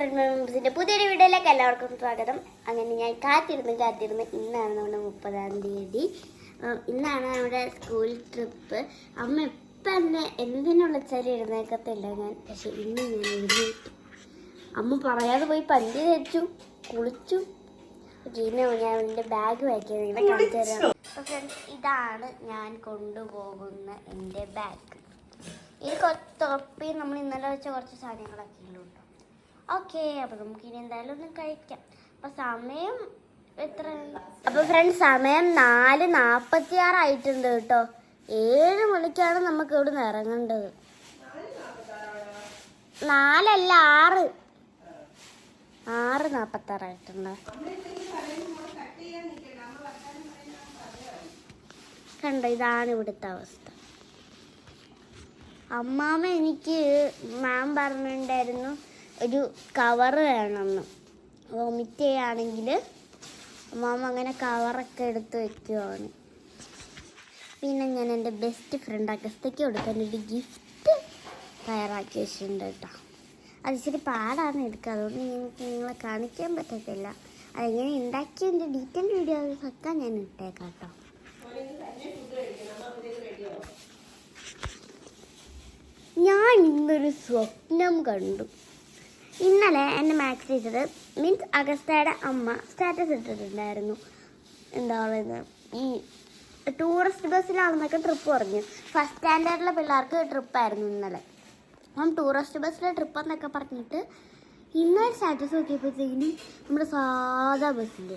മെമ്പേഴ്സിന്റെ പുതിയൊരു വീഡിയോയിലേക്ക് എല്ലാവർക്കും സ്വാഗതം. അങ്ങനെ ഞാൻ കാത്തിരുന്ന് കാത്തിരുന്ന് ഇന്നാണ് നമ്മുടെ മുപ്പതാം തീയതി. ഇന്നാണ് നമ്മുടെ സ്കൂൾ ട്രിപ്പ്. അമ്മ ഇപ്പം എന്നെ എന്തിനുള്ള വെച്ചാൽ എഴുന്നേക്കത്തില്ല ഞാൻ. പക്ഷെ ഇന്ന് ഞാൻ എഴുന്നേറ്റു. അമ്മ പറയാതെ പോയി പല്ല് തേച്ചു കുളിച്ചു. പിന്നെ ഞാൻ എന്റെ ബാഗ് വായിക്കാൻ നിങ്ങളെ കാണിച്ചു തരാം. ഫ്രണ്ട്സ് ഇതാണ് ഞാൻ കൊണ്ടുപോകുന്ന എന്റെ ബാഗ്. ഇത് കുറച്ച് തൊപ്പി നമ്മൾ ഇന്നലെ വെച്ച കുറച്ച് സാധനങ്ങളൊക്കെ ഉള്ളൂ കേട്ടോ. ഓക്കെ അപ്പോൾ നമുക്ക് ഇനി എന്തായാലും ഒന്ന് കഴിക്കാം. അപ്പോൾ സമയം എത്ര? അപ്പോൾ ഫ്രണ്ട്സ് സമയം നാല് നാൽപ്പത്തി ആറായിട്ടുണ്ട് കേട്ടോ. ഏഴ് മണിക്കാണ് നമുക്ക് ഇവിടെ നിന്ന് ഇറങ്ങേണ്ടത്. നാലല്ല ആറ്. ആറ് നാൽപ്പത്താറായിട്ടുണ്ട് കണ്ടോ ഇതാണ് ഇവിടുത്തെ അവസ്ഥ. അമ്മാമ്മ എനിക്ക് മാം പറഞ്ഞിട്ടുണ്ടായിരുന്നു ഒരു കവറ് വേണമെന്ന് വൊമിറ്റ് ചെയ്യുകയാണെങ്കിൽ അമ്മാമ അങ്ങനെ കവറൊക്കെ എടുത്ത് വെക്കുവാണ്. പിന്നെ ഞാൻ എന്റെ ബെസ്റ്റ് ഫ്രണ്ട് അഗസ്തയ്ക്ക് കൊടുക്കാൻ ഒരു ഗിഫ്റ്റ് തയ്യാറാക്കി വെച്ചിട്ടുണ്ട് കേട്ടോ. അത് ഇച്ചിരി പാടാണ് എടുക്കുക അതുകൊണ്ട് എനിക്ക് നിങ്ങളെ കാണിക്കാൻ പറ്റത്തില്ല. അതെങ്ങനെ ഉണ്ടാക്കിയതിന്റെ ഡീറ്റെയിൽ വീഡിയോസ് ഒക്കെ ഞാൻ ഇട്ടേക്കാം കേട്ടോ. ഞാൻ ഇന്നൊരു സ്വപ്നം കണ്ടു. ഇന്നലെ എന്നെ മാത്സ് ടീച്ചർ മീൻസ് അഗസ്റ്റയുടെ അമ്മ സ്റ്റാറ്റസ് ഇട്ടിട്ടുണ്ടായിരുന്നു. എന്താ പറയുന്നത് ഈ ടൂറിസ്റ്റ് ബസ്സിലാണെന്നൊക്കെ ട്രിപ്പ് പറഞ്ഞു. ഫസ്റ്റ് സ്റ്റാൻഡേർഡിലെ പിള്ളേർക്ക് ട്രിപ്പായിരുന്നു ഇന്നലെ. അപ്പം ടൂറിസ്റ്റ് ബസ്സിലെ ട്രിപ്പ് എന്നൊക്കെ പറഞ്ഞിട്ട് ഇന്നലെ സ്റ്റാറ്റസ് നോക്കിയപ്പോഴത്തേക്കിനും നമ്മുടെ സാധാ ബസ്സിൽ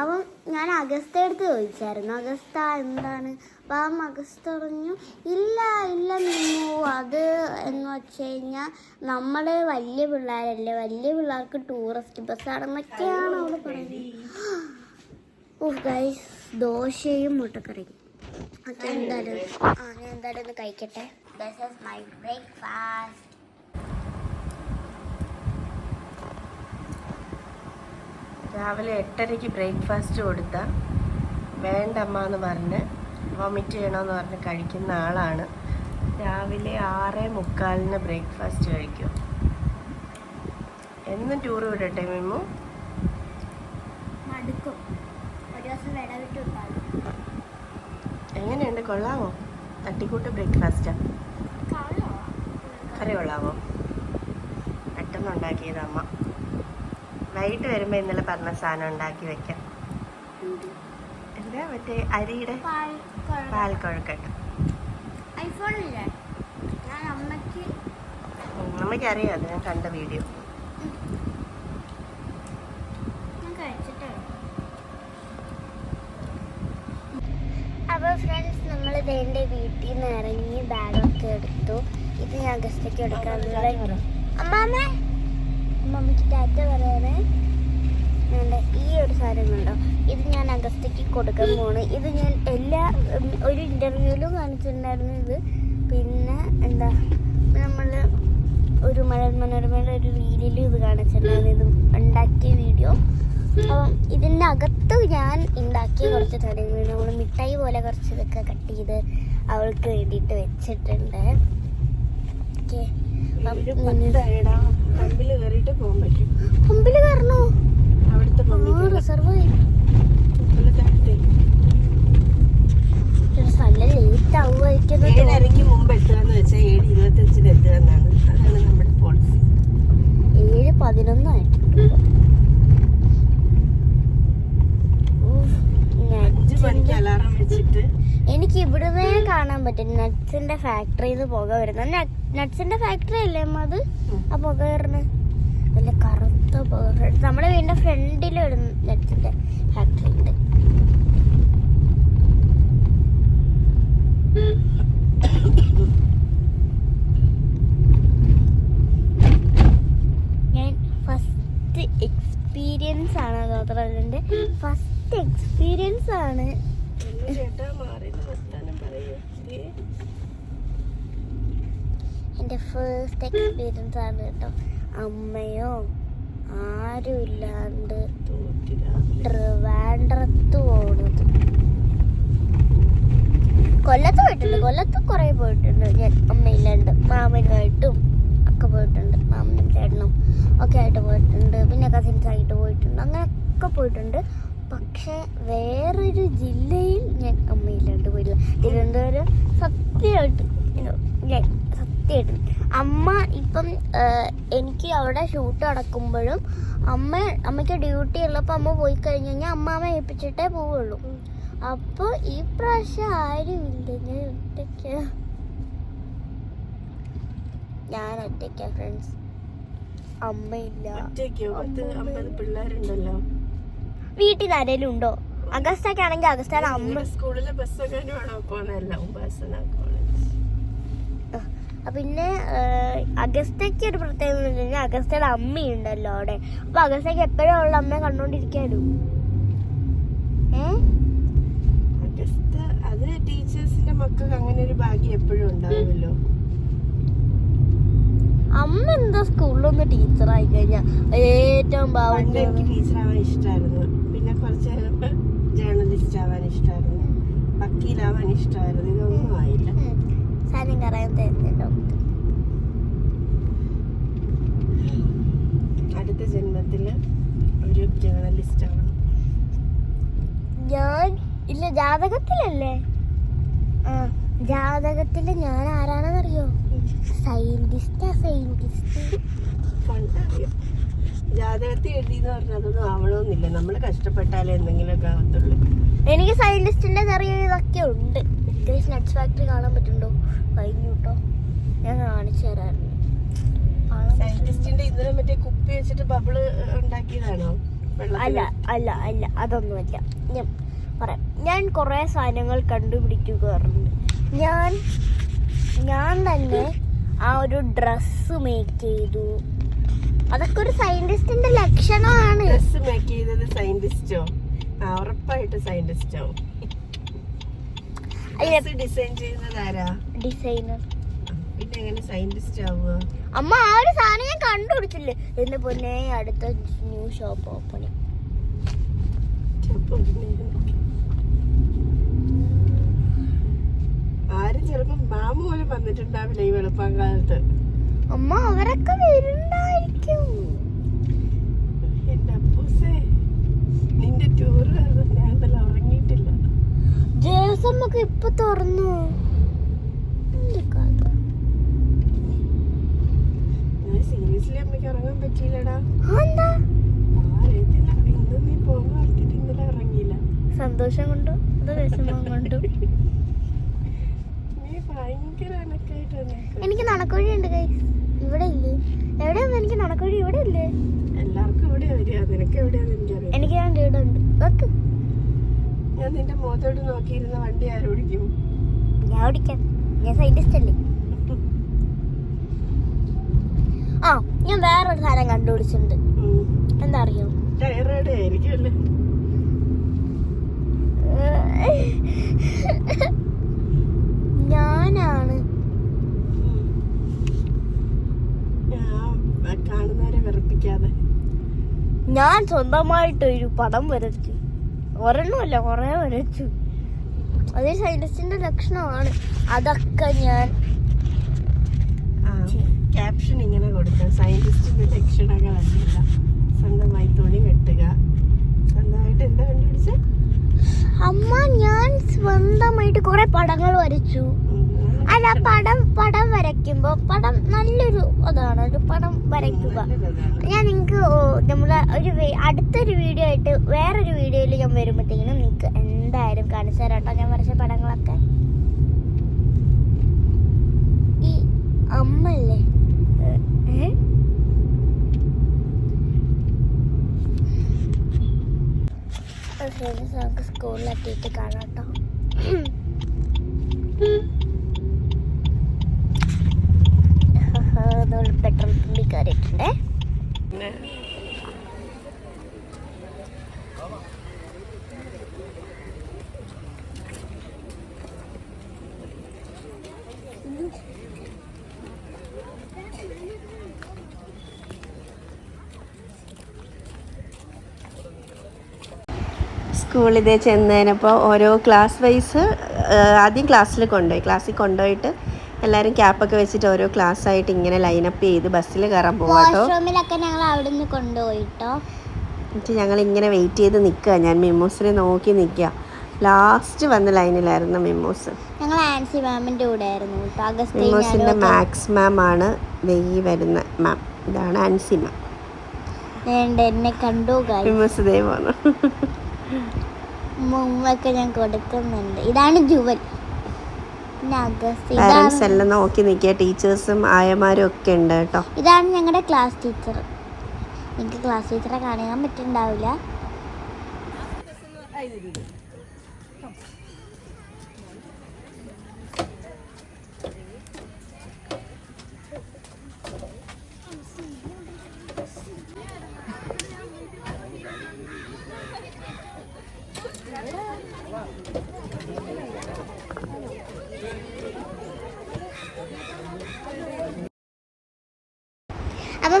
അപ്പം ഞാൻ അഗസ്ത എടുത്ത് ചോദിച്ചായിരുന്നു. അഗസ്ത എന്താണ്? അപ്പം അഗസ്ത പറഞ്ഞു ഇല്ല ഇല്ല നിന്നു അത് എന്ന് വെച്ച് കഴിഞ്ഞാൽ നമ്മൾ വലിയ പിള്ളേരല്ലേ വലിയ പിള്ളേർക്ക് ടൂറിസ്റ്റ് ബസ്സാണെന്നൊക്കെയാണ് അവൾ പറയുന്നത്? ഓ ദോശയും മുട്ടക്കറിയും. ഓക്കെ എന്തായാലും ആ ഞാൻ എന്തായാലും ഒന്ന് കഴിക്കട്ടെ. ദിസ് മൈ ബ്രേക്ക്ഫാസ്റ്റ് രാവിലെ എട്ടരയ്ക്ക് ബ്രേക്ക്ഫാസ്റ്റ് കൊടുത്ത വേണ്ടമ്മ എന്ന് പറഞ്ഞ് വൊമിറ്റ് ചെയ്യണമെന്ന് പറഞ്ഞ് കഴിക്കുന്ന ആളാണ്. രാവിലെ ആറ് മുക്കാലിന് ബ്രേക്ക്ഫാസ്റ്റ് കഴിക്കും. എന്നും ടൂർ വിടട്ടെ മിമ്മു? എങ്ങനെയുണ്ട്? കൊള്ളാമോ? തട്ടിക്കൂട്ട് ബ്രേക്ക്ഫാസ്റ്റാ? കറി കൊള്ളാമോ? പെട്ടെന്ന് ഉണ്ടാക്കിയത് അമ്മ. വൈകിട്ട് വരുമ്പോൾ ഇന്നലെ പറഞ്ഞ സാധനം ഉണ്ടാക്കി വെക്കാം. എന്താ മറ്റേ അരിയുടെ? പാൽ കുഴക്കട്ട ഐഫോണില്ലേ ഞാൻ അമ്മയ്ക്ക് അറിയാം അത് ഞാൻ കണ്ട വീഡിയോ. ഞാൻ കഴിച്ചിട്ടേ അപ്പോൾ ഫ്രണ്ട്സ് നമ്മൾ വേണ്ട വീട്ടിൽ നിന്ന് ഇറങ്ങി ബാഗൊക്കെ എടുത്തു. ഇത് ഞാൻ ഗസ്റ്റൊക്കെ എടുക്കാൻ അമ്മാമ്മേ അമ്മമ്മയ്ക്ക് ടാറ്റ പറയാനേ വേണ്ട ഈ ഒരു സാധനം കണ്ടോ ഇത് ഞാൻ അഗസ്റ്റയ്ക്ക് കൊടുക്കാൻ പോണ്. ഇത് ഞാൻ എല്ലാ ഒരു ഇന്റർവ്യൂവിലും കാണിച്ചിട്ടുണ്ടായിരുന്നു ഇത്. പിന്നെ എന്താ നമ്മൾ ഒരു മഴ മനോരമയുടെ ഒരു വീഡിയോയിൽ ഇത് കാണിച്ചിട്ടുണ്ടായിരുന്നു. ഇത് ഉണ്ടാക്കിയ വീഡിയോ. അപ്പം ഇതിന്റെ അകത്ത് ഞാൻ ഉണ്ടാക്കിയ കുറച്ച് തടയുന്നു നമ്മൾ മിഠായി പോലെ കുറച്ച് ഇതൊക്കെ കട്ട് ചെയ്ത് അവൾക്ക് വേണ്ടിയിട്ട് വെച്ചിട്ടുണ്ട്. ഓക്കെ. പമ്പിൽ കയറിയിട്ട് പോകാൻ പറ്റും. പമ്പിൽ കയറണോ അവിടുത്തെ പമ്പിൽ റിസർവ് ഏഴരയ്ക്ക് മുമ്പ് എത്തുകയെന്ന് വെച്ചാൽ ഏഴ് ഇരുപത്തഞ്ചിന് എത്തുക എന്നാണ് അതാണ് നമ്മുടെ പോളിസി ഏഴ് പതിനൊന്നായിട്ടുണ്ട് ഇപ്പൊ. ഊഫ്, അഞ്ച് മണിക്ക് നട്സിന്റെ- അലാറം വെച്ചിട്ട്. എനിക്ക് ഇവിടുന്ന് കാണാൻ പറ്റും. നട്സിന്റെ ഫാക്ടറിയിൽ നിന്ന് പുക വരുന്ന നട്സിന്റെ ഫാക്ടറി അല്ലേ അത്? ആ പുക വരുന്നത് നല്ല കറുത്ത പുക നമ്മുടെ വീടിന്റെ ഫ്രണ്ടിൽ ഒരു നട്സിന്റെ ഫാക്ടറി ഉണ്ട്. ഞാൻ ഫസ്റ്റ് എക്സ്പീരിയൻസ് ആണ് ഫസ്റ്റ് എക്സ്പീരിയൻസ് ആണ്. എന്റെ ഫസ്റ്റ് എക്സ്പീരിയൻസ് ആണ് കേട്ടോ. അമ്മയോ? ആരും ഇല്ലാണ്ട്. ട്രിവാൻഡ്രത്ത് പോണത്. കൊല്ലത്ത് പോയിട്ടുണ്ട്. കൊല്ലത്ത് കുറേ പോയിട്ടുണ്ട്. ഞാൻ അമ്മയില്ലാണ്ട് മാമനായിട്ടും ഒക്കെ പോയിട്ടുണ്ട്. മാമനും ചേട്ടനും ഒക്കെ ആയിട്ട് പോയിട്ടുണ്ട്. പിന്നെ കസിൻസ് ആയിട്ട് പോയിട്ടുണ്ട്. അങ്ങനെയൊക്കെ പോയിട്ടുണ്ട്. പക്ഷേ വേറൊരു ജില്ലയിൽ ഞാൻ അമ്മയില്ലാണ്ട് പോയില്ല തിരുവനന്തപുരം സത്യമായിട്ട് ഞാൻ സത്യമായിട്ടും. അമ്മ ഇപ്പം എനിക്ക് അവിടെ ഷൂട്ട് നടക്കുമ്പോഴും അമ്മ അമ്മയ്ക്ക് ഡ്യൂട്ടി ഉള്ളപ്പോൾ അമ്മ പോയി കഴിഞ്ഞ് കഴിഞ്ഞാൽ അമ്മാമ്മ ഏൽപ്പിച്ചിട്ടേ പോവുള്ളൂ. അപ്പോൾ ഈ പ്രാവശ്യം ആരുമില്ല ഞാൻ ഒറ്റയ്ക്ക. ഞാൻ ഒറ്റയ്ക്ക ഫ്രണ്ട്സ് അമ്മയില്ല. പിള്ളേരുണ്ടല്ലോ. വീട്ടിൽ ആരെങ്കിലും ഉണ്ടോ? അഗസ്റ്റൊക്കെ ആണെങ്കിൽ അഗസ്റ്റ അമ്മ. സ്കൂളിലെ ബസ്സൊക്കെ പിന്നെ അഗസ്റ്റയ്ക്ക് ഒരു പ്രത്യേകത എന്ന് വെച്ച് അഗസ്റ്റയുടെ അമ്മയുണ്ടല്ലോ അവിടെ. അപ്പൊ അഗസ്റ്റയ്ക്ക് എപ്പോഴും ഉള്ള അമ്മയെ കണ്ടോണ്ടിരിക്കാലോ? ഏ? അഗസ്ത അത് ടീച്ചേഴ്സിന്റെ മക്കൾക്ക് അങ്ങനെ ഒരു ഭാഗ്യം എപ്പോഴും ഉണ്ടാവുമല്ലോ. അമ്മ എന്താ സ്കൂളിലൊന്ന് ടീച്ചറായി കഴിഞ്ഞാൽ ഏറ്റവും ഭാവം ടീച്ചറാവാൻ ഇഷ്ടമായിരുന്നു കുറച്ച് ജേർണലിസ്റ്റ് ആവാൻ ഇഷ്ടമായിരുന്നു വക്കീലാവാൻ ഇഷ്ടമായിരുന്നു ഇതൊന്നും ആയില്ല. സാധനം കറയാൻ തരുന്നുണ്ടോ അടുത്ത ജന്മത്തിൽ ഒരു ജേർണലിസ്റ്റ് ആവണം ഞാൻ? ഇല്ല ജാതകത്തിലല്ലേ? ആ ജാതകത്തിൽ ഞാൻ ആരാണെന്നറിയോ? സയന്റിസ്റ്റാ സയന്റിസ്റ്റ് കണ്ടറിയാം. ജാതകത്തിൽ എഴുതിയെന്ന് പറഞ്ഞാൽ അതൊന്നും ആവണമെന്നില്ല. നമ്മൾ കഷ്ടപ്പെട്ടാലേ എന്തെങ്കിലുമൊക്കെ ആവത്തുള്ളൂ. എനിക്ക് സയന്റിസ്റ്റിന്റെ ചെറിയ ഇതൊക്കെ ഉണ്ട്. നട്സ് ഫാക്ടറി കാണാൻ പറ്റുണ്ടോ കഴിഞ്ഞു കേട്ടോ. ഞാൻ കാണിച്ചു തരാറുണ്ട്? സയന്റിസ്റ്റിന്റെ ഇതിനെ മറ്റേ കുപ്പി വെച്ചിട്ട് ബബിൾ ഉണ്ടാക്കിയതാണോ? അല്ല അല്ല അല്ല. അതൊന്നുമല്ല ഞാൻ പറയാം. ഞാൻ കുറേ സാധനങ്ങൾ കണ്ടുപിടിക്കുകയറുണ്ട് ഞാൻ ഞാൻ തന്നെ ആ ഒരു ഡ്രസ്സ് മേക്ക് ചെയ്തു. അതൊക്കെ ഒരു സയന്റിസ്റ്റിന്റെ ലക്ഷണമാണ്. ഡ്രസ് മേക്ക് ചെയ്തത് സയന്റിസ്റ്റോ? ആ ഉറപ്പായിട്ട് സയന്റിസ്റ്റോ. ഡിസൈൻ ചെയ്യുന്നത് ആരാ? ഡിസൈനർ പിന്നെ എങ്ങനെ സയന്റിസ്റ്റ് ആവുക? അമ്മ ആ ഒരു സാധനം ഞാൻ കണ്ടുപിടിച്ചില്ലേ? എന്റെ പൊന്നെ അടുത്ത ന്യൂ ഷോപ്പ് ഓപ്പണിങ് ആരും ചിലപ്പോ മാമ പോലും വന്നിട്ടുണ്ടാവില്ല ഈ വെളുപ്പം കാലത്ത് അമ്മ അവരൊക്കെ അപ്പൂസേ നിന്റെ ടൂർ ഞാൻ ഇന്നലെ ഉറങ്ങിയിട്ടില്ല ജേസമ്മക്ക് ഇപ്പൊ തുറന്നു സീരിയസ്ലി അമ്മയ്ക്ക് ഉറങ്ങാൻ പറ്റിയില്ലടാ. അറിയത്തില്ല ഇന്ന് നീ പോകുന്ന ഓർത്തിട്ട് ഇന്നലെ ഇറങ്ങിയില്ല സന്തോഷം കൊണ്ടോ? അതോ വിഷമം കൊണ്ടോ? നീ ഭയങ്കര അനക്കായിട്ട് എനിക്ക് നടക്കോഴി ഉണ്ട് കൈ ഇവിടെ ഇല്ലേ എവിടെയാ എനിക്ക് നടക്കോഴി ഇവിടെ ഇല്ലേ എല്ലാവർക്കും എവിടെയാ വരിക? നിനക്ക് എവിടെയാന്ന് എനിക്കറിയാം എനിക്ക് ഞാൻ ഇവിടെ ഉണ്ട്. നോക്ക് ഞാൻ നിന്റെ മുഖത്തോട്ട് നോക്കിയിരുന്ന വണ്ടി ആരോടിക്കും ഞാൻ ഓടിക്കാം. ഞാൻ സൈന്റിസ്റ്റ് അല്ലേ? ആ ഞാൻ വേറൊരു സാധനം കണ്ടുപിടിച്ചിട്ടുണ്ട്. എന്താ അറിയോ? ടയറേഡ് ആയിരിക്കുമല്ലേ ഞാനാണ് ഞാൻ കാണുന്നവരെ വെറുപ്പിക്കാതെ. ഞാൻ സ്വന്തമായിട്ട് ഒരു പടം വരച്ചു. ഒരെണ്ണമല്ല കുറെ വരച്ചു. അത് സൈനസിന്റെ ലക്ഷണമാണ്. അതൊക്കെ ഞാൻ ക്യാപ്ഷൻ ഇങ്ങനെ കൊടുക്കാം. സയന്റിസ്റ്റിന്റെ ലക്ഷണങ്ങളല്ല സ്വന്തമായി തുണി വെട്ടുക. സ്വന്തമായിട്ട് എന്താ കണ്ടുപിടിച്ച? അമ്മ ഞാൻ സ്വന്തമായിട്ട് കുറെ പടങ്ങൾ വരച്ചു. അല്ല പടം പടം വരയ്ക്കുമ്പോ പടം നല്ലൊരു അതാണ് ഒരു പടം വരയ്ക്കുക. ഞാൻ നിങ്ങൾക്ക് നമ്മളെ ഒരു അടുത്തൊരു വീഡിയോ ആയിട്ട് വേറൊരു വീഡിയോയിൽ ഞാൻ വരുമ്പോഴത്തേക്കിനും നിങ്ങൾക്ക് എന്തായാലും കാണിച്ചു തരാം കേട്ടോ. ഞാൻ വരച്ച പടങ്ങളൊക്കെ. ഈ അമ്മല്ലേ? ഫ്രണ്ട്സ് നമുക്ക് സ്കൂളിലെത്തിയിട്ട് കാണാം കേട്ടോ നമ്മൾ കയറിയിട്ടുണ്ടേ സ്കൂളിൽ ചെന്നതിനപ്പോൾ ഓരോ ക്ലാസ് വൈസ് ആദ്യം ക്ലാസ്സിൽ കൊണ്ടുപോയി. ക്ലാസ്സിൽ കൊണ്ടുപോയിട്ട് എല്ലാവരും ക്യാപ്പൊക്കെ വെച്ചിട്ട് ഓരോ ക്ലാസ് ആയിട്ട് ഇങ്ങനെ ലൈനപ്പ് ചെയ്ത് ബസ്സിൽ കയറാൻ പോകാട്ടോ ഞങ്ങൾ അവിടെ നിന്ന് കൊണ്ടുപോയിട്ടോ? എന്നിട്ട് ഞങ്ങൾ ഇങ്ങനെ വെയിറ്റ് ചെയ്ത് നിൽക്കുക ഞാൻ മെമ്മോസിനെ നോക്കി നിൽക്കുക ലാസ്റ്റ് വന്ന ലൈനിലായിരുന്നു മെമ്മോസ് ഞങ്ങൾ ആൻസി മാമിന്റെ കൂടെ ആയിരുന്നു മെമ്മോസിന്റെ മാക്സ് മാം ആണ് വെയ്യി ഈ വരുന്ന മാം ഇതാണ് ആൻസി മാം എന്നെ കണ്ടു മെമ്മോസ് മിമ്മൂസ് ദേ പോന്നു മുമ്പൊക്കെ ഞാൻ കൊടുക്കുന്നുണ്ട്. ഇതാണ് ജുവൽ. പാരൻസ് എല്ലാം നോക്കി നിൽക്കുക. ടീച്ചേഴ്സും ആയമാരും ഒക്കെ ഉണ്ട് കേട്ടോ. ഇതാണ് ഞങ്ങളുടെ ക്ലാസ് ടീച്ചർ എനിക്ക് ക്ലാസ് ടീച്ചറെ കാണാൻ പറ്റുന്നുണ്ടാവില്ല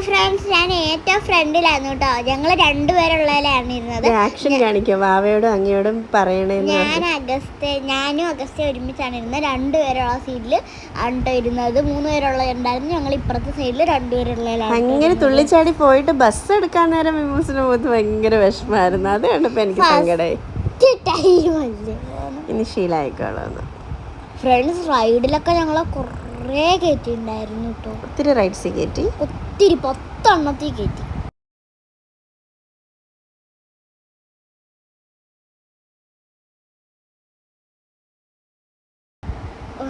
ഫ്രണ്ട്സ് ഞാൻ ഏറ്റവും ഫ്രണ്ടിലായിരുന്നു കേട്ടോ ഞങ്ങൾ രണ്ടുപേരുള്ളതിലാണ് ഇരുന്നത്. ആക്ഷൻ കാണിക്കും? വാവയോടും അങ്ങയോടും പറയണേ ഞാൻ അഗസ്റ്റ് ഞാനും അഗസ്ത്യ ഒരുമിച്ചാണ് ഇരുന്നത്. രണ്ടുപേരുള്ള സീറ്റിൽ ആണ്ടോ ഇരുന്നത്. മൂന്ന് പേരുള്ള ഉണ്ടായിരുന്നു ഞങ്ങൾ ഇപ്പുറത്തെ സൈഡിൽ രണ്ടുപേരുള്ളതിലാണ് അങ്ങനെ തുള്ളിച്ചാടി പോയിട്ട് ബസ് എടുക്കാൻ നേരം മിമൂസിന് പോകുന്നത് ഭയങ്കര വിഷമായിരുന്നു അത് കണ്ടപ്പോ എനിക്ക്. സങ്കടമായി ഇനി ശീലമായിക്കോളാം ഫ്രണ്ട്സ് റൈഡിലൊക്കെ ഞങ്ങളെ കുറേ കയറ്റിണ്ടായിരുന്നു കേട്ടോ ഒത്തിരി റൈഡ്സ് കയറ്റി ഒത്തിരി പത്തെണ്ണത്തിൽ കയറ്റി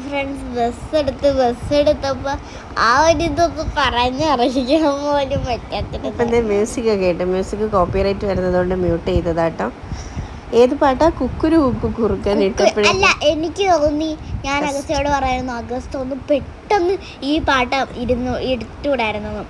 ഫ്രണ്ട്സ് ബസ് എടുത്ത് ബസ് എടുത്തപ്പോ ആ ഒരു ഇതൊക്കെ പറഞ്ഞറിയിക്കാൻ പോലും പറ്റാത്ത മ്യൂസിക് ഒക്കെ കേട്ടോ? മ്യൂസിക് കോപ്പിറൈറ്റ് വരുന്നതുകൊണ്ട് മ്യൂട്ട് ചെയ്തതാട്ടോ. ഏത് പാട്ടാ? കുക്കുരു കുക്കു കുറുക്കൻ ഇട്ടപ്പോഴേ. അല്ല എനിക്ക് തോന്നി ഞാൻ അഗസ്റ്റയോട് പറയായിരുന്നു അഗസ്റ്റ് ഒന്ന് പെട്ടെന്ന് ഈ പാട്ട് ഇരുന്നു എടുത്തുകൂടായിരുന്നു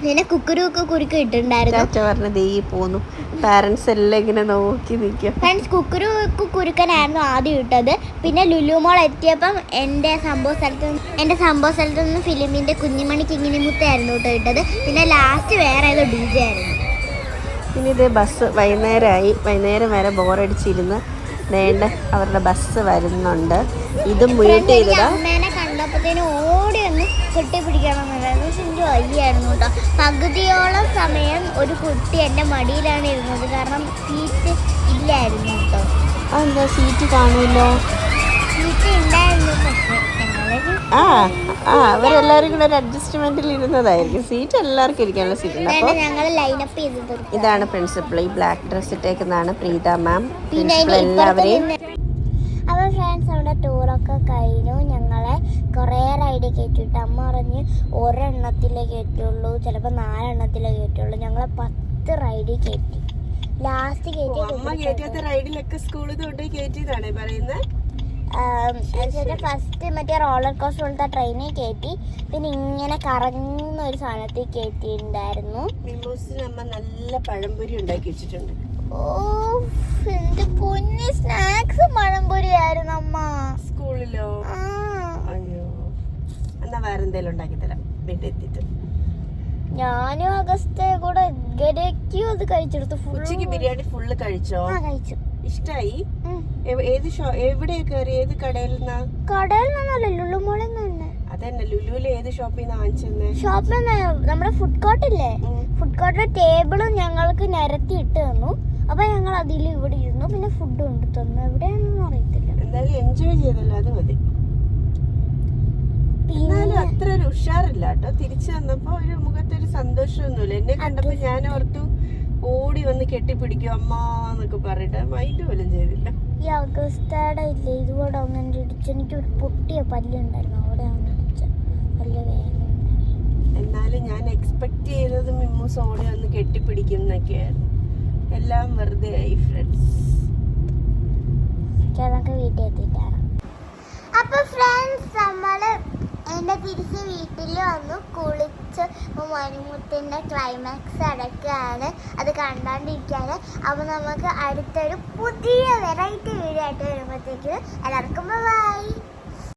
പിന്നെ കുക്കുരുക്ക് കുരുക്ക് ഇട്ടിട്ടുണ്ടായിരുന്നു. ചാച്ച പറഞ്ഞത് ദേ പോന്നു. പാരൻസ് എല്ലാം ഇങ്ങനെ നോക്കി നിൽക്കും ഫ്രണ്ട്സ് കുക്കുരുക്ക് കുരുക്കനായിരുന്നു ആദ്യം ഇട്ടത്. പിന്നെ ലുലു മോൾ എത്തിയപ്പം എന്റെ സംഭവ സ്ഥലത്ത് എന്റെ സംഭവ സ്ഥലത്ത് നിന്ന് ഫിലിമിന്റെ കുഞ്ഞുമണിക്ക് ഇങ്ങനെ മുത്തായിരുന്നു കേട്ടോ ഇട്ടത്. പിന്നെ ലാസ്റ്റ് വേറെ ഏതോ ഡി ജെ ആയിരുന്നു. ഇനി ഇതേ ബസ് വൈകുന്നേരമായി. വൈകുന്നേരം വരെ ബോറടിച്ചിരുന്ന് വേണ്ട അവരുടെ ബസ് വരുന്നുണ്ട്. ഇത് എനിക്ക് ചെയ്തതാ. കണ്ടപ്പോഴത്തേനും ഓടി ഒന്ന് കെട്ടിപ്പിടിക്കണം എന്നുണ്ടായിരുന്നു പക്ഷെ എനിക്ക് വയ്യായിരുന്നു കേട്ടോ. പകുതിയോളം സമയം ഒരു കുട്ടി എന്റെ മടിയിലാണ് ഇരുന്നത്. കാരണം സീറ്റ് ഇല്ലായിരുന്നു കേട്ടോ. അതെന്താ സീറ്റ് കാണുമല്ലോ? ആ ആ അവരെല്ലാവരും കൂടെ ഒരു അഡ്ജസ്റ്റ്മെന്റിൽ ഇരുന്നതായിരിക്കും. സീറ്റ് എല്ലാവർക്കും ഇരിക്കാനുള്ള സീറ്റ് ഉണ്ട്. അപ്പോൾ ഞങ്ങൾ ലൈനപ്പ് ചെയ്ത് ഇതാണ് പ്രിൻസിപ്പൾ ഈ ബ്ലാക്ക് ഡ്രസ് ഇട്ടേക്കുന്നതാണ് പ്രീത മാം പ്രിൻസിപ്പൾ എല്ലാവരെയും അപ്പോൾ ഫ്രണ്ട്സ് അവിടെ ടൂറൊക്കെ കഴിഞ്ഞു. ഞങ്ങളെ കുറേ റൈഡ് കയറ്റിട്ട് അമ്മ പറഞ്ഞ് ഒരെണ്ണത്തിലേ കയറ്റുള്ളൂ ചിലപ്പോൾ നാലെണ്ണത്തിലേ കയറ്റുള്ളൂ ഞങ്ങളെ പത്ത് റൈഡ് കയറ്റി ലാസ്റ്റ് അമ്മ കയറ്റി കയറ്റാത്ത റൈഡിലൊക്കെ സ്കൂളിൽ തൊട്ട് കയറ്റിയതാണേ പറയുന്നത് ഫസ്റ്റ് മറ്റേ റോളർ കോസ്റ്റ് പോലത്തെ ട്രെയിനിൽ കയറ്റി പിന്നെ ഇങ്ങനെ കറങ്ങുന്ന ഒരു സാധനത്തിൽ കയറ്റിയിട്ടുണ്ടായിരുന്നു അമ്മ നല്ല പഴംപൊരി ഉണ്ടാക്കി വെച്ചിട്ടുണ്ട്. ഓ എന്റെ പൊന്നി സ്നാക്സ് പഴംപൊരി ആയിരുന്നു അമ്മ. സ്കൂളിലോ? അയ്യോ. എന്നാ വേറെ എന്തെങ്കിലും ഉണ്ടാക്കി തരാം. വീട്ടിൽ എത്തിയിട്ട്. ഞാനും അഗസ്തയെ കൂടെ ഗരയ്ക്കും അത് കഴിച്ചെടുത്തു. ഉച്ചയ്ക്ക് ബിരിയാണി ഫുള്ള് കഴിച്ചോ? കഴിച്ചു. ഇഷ്ടായി? ഏത് ഷോ എവിടെ കയറി ഏത് കടയിൽ നിന്നാ കടയിൽ നിന്നല്ല ലുള്ളുമോളിൽ നിന്ന് അതന്നെ ലുലുവിൽ ഏത് ഷോപ്പിൽ നിന്ന് വാങ്ങിച്ചെന്നെ? ഷോപ്പിൽ നമ്മുടെ ഫുഡ് കോർട്ട് ഇല്ലേ ഫുഡ് കോർട്ടിലെ ടേബിളും ഞങ്ങൾക്ക് നിരത്തി ഇട്ട് തന്നു. അപ്പൊ ഞങ്ങൾ അതിൽ ഇവിടെ ഇരുന്നു. പിന്നെ ഫുഡ് കൊണ്ട് തന്നു. എവിടെയാണെന്ന് അറിയത്തില്ല. എന്തായാലും എൻജോയ് ചെയ്തല്ലോ അത് മതി. എന്നാലും അത്ര ഒരു ഉഷാറില്ല കേട്ടോ. തിരിച്ചു വന്നപ്പോ ഒരു മുഖത്തൊരു സന്തോഷമൊന്നുമില്ല. എന്നെ കണ്ടപ്പോ ഞാൻ ഓർത്തു ഓടി വന്ന് കെട്ടിപ്പിടിക്കും അമ്മ എന്നൊക്കെ പറഞ്ഞിട്ട് മൈൻഡ് പോലും ചെയ്തില്ല. ഈ അഗസ്തയുടെ ഇല്ലേ ഇതുകൂടെ ഒന്നും ഇടിച്ച് എനിക്ക് ഒരു പൊട്ടിയ പല്ലുണ്ടായിരുന്നു അവിടെ ഒന്ന് ഇടിച്ച പല്ല് വേദന എന്നാലും ഞാൻ എക്സ്പെക്ട് ചെയ്തത് മിമ്മൂസ് ഓടി വന്ന് കെട്ടിപ്പിടിക്കും എന്നൊക്കെയായിരുന്നു എല്ലാം വെറുതെ ആയി ഫ്രണ്ട്സ് അതൊക്കെ വീട്ടിൽ എത്തിയിട്ടാണ്. അപ്പൊ ഫ്രണ്ട്സ് നമ്മൾ എന്റെ തിരിച്ച് വീട്ടിൽ വന്നു. കുളിച്ച് മണിമുത്തിന്റെ ക്ലൈമാക്സ് അടക്കുകയാണ് അത് കണ്ടോണ്ടിരിക്കുകയാണ് അപ്പോൾ നമുക്ക് അടുത്തൊരു പുതിയ വെറൈറ്റി വീഡിയോ ആയിട്ട് വരുമ്പോഴത്തേക്ക് എല്ലാവർക്കും ബൈ